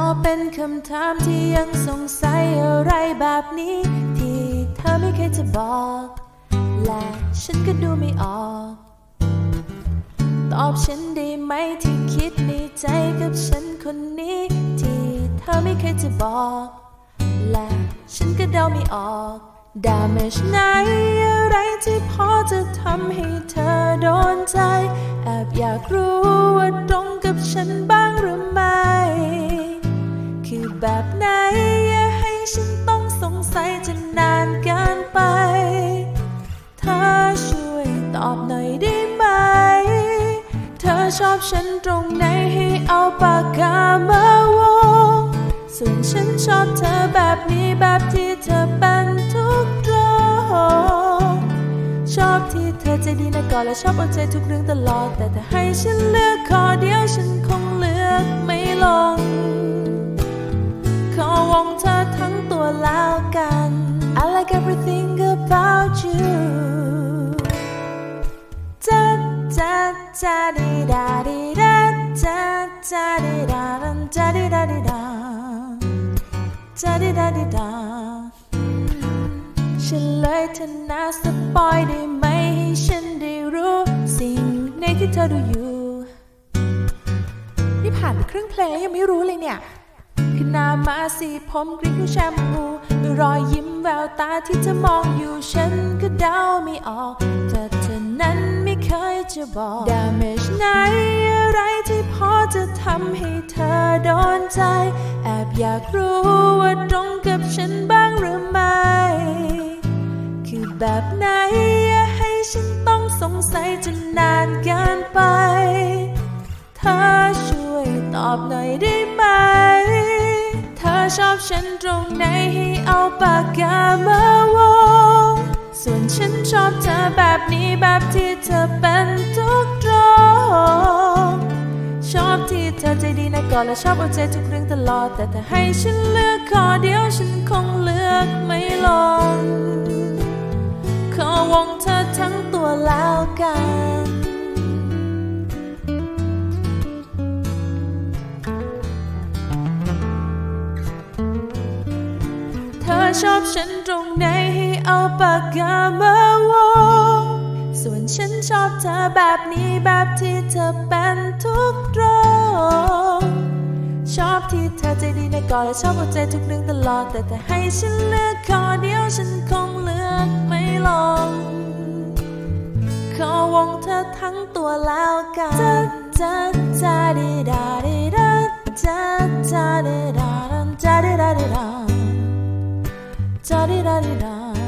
็เป็นคำถามที่ยังสงสัยอะไรแบบนี้ ที่เธอไม่เคยจะบอก และฉันก็ดูไม่ออก ตอบฉันได้ไหมที่คิดในใจกับฉันคนนี้ ที่เธอไม่เคยจะบอก และฉันก็เดาไม่ออก damage ไหนอะไรที่พอจะทำให้เธอโดนใจ แอบอยากรู้ อชอบฉันตรงไหนให้เอาปากกามาวงส่วนฉันชอบเธอแบบนี้แบบที่เธอเป็นทุกตรงชอบที่เธอใจดีนะก่อนและชอบเอาใจทุกเรื่องตลอด แต่ถ้าให้ฉันเลือกขอเดียวฉันคงเลือกไม่ลง ขอวงเธอทั้งตัวแล้วกัน I like everything about you จาดีดาดีดาจาจาดีดาดันจาดีดาดีดาจาดีดาดีดาฉันเลยเธอนาสปอยได้ไหมให้ฉันได้รู้สิ่งในที่เธอดูอยู่ นี่ผ่านไปครึ่งเพลงยังไม่รู้เลยเนี่ยคือหน้ามาสีผมกรีดด้วยแชมพูรอยยิ้มแววตาที่เธอมองอยู่ฉันก็เดาไม่ออกเธอ จะบอก damage ไหนอะไรที่พอจะทำให้เธอโดนใจ แอบอยากรู้ว่าตรงกับฉันบ้างหรือไม่ คือแบบไหนอย่าให้ฉันต้องสงสัยจนนานเกินไป เธอช่วยตอบหน่อยได้ไหม เธอชอบฉันตรงไหนให้เอาปากกามาวง ส่วนฉันชอบเธอแบบนี้แบบที่เธอเป็นทุกตรงชอบที่เธอใจดีนะก่อนและชอบเอาใจทุกเรื่องตลอด แต่ถ้าให้ฉันเลือกขอเดียวฉันคงเลือกไม่ลงขอวงเธอทั้งตัวแล้วกัน ชอบฉันตรงไหนให้เอาปากกามาวง ส่วนฉันชอบเธอแบบนี้แบบที่เธอเป็นทุกตรงชอบที่เธอใจดีในก่อนและชอบเอาใจทุกเรื่องตลอด แต่ถ้าให้ฉันเลือกขอเดียวฉันคงเลือกไม่ลงขอวงเธอทั้งตัวแล้วกันจ้าจ้าดีดาดีดาดีดาจ้าดีดาดีดาจ้าดี ดาดีดา